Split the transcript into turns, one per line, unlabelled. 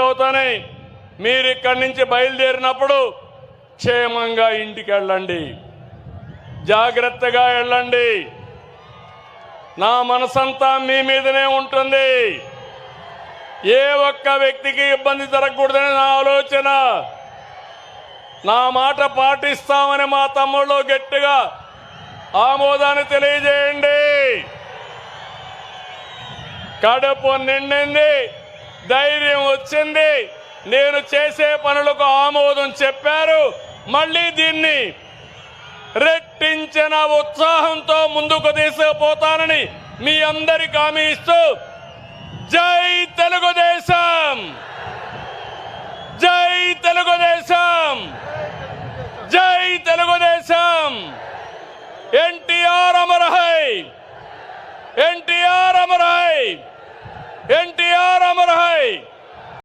అవుతానే. మీరు ఇక్కడి నుంచి బయలుదేరినప్పుడు క్షేమంగా ఇంటికి వెళ్ళండి. జాగ్రత్తగా వెళ్ళండి. నా మనసంతా మీ మీదనే ఉంటుంది. ఏ ఒక్క వ్యక్తికి ఇబ్బంది జరగకూడదని నా ఆలోచన. నా మాట పాటిస్తామని మా తమ్ముళ్ళు గట్టిగా ఆమోదాన్ని తెలియజేయండి. కడుపు నిండింది. ధైర్యం వచ్చింది. నేను చేసే పనులకు ఆమోదం చెప్పారు. మళ్ళీ దీన్ని రెట్టించిన ఉత్సాహంతో ముందుకు తీసుకుపోతానని మీ అందరికి హామీ ఇస్తూ జై తెలుగుదేశం! జై తెలుగుదేశం! జై తెలుగుదేశం! ఎన్టీఆర్ అమరహై! ఎన్టీఆర్ అమరహై!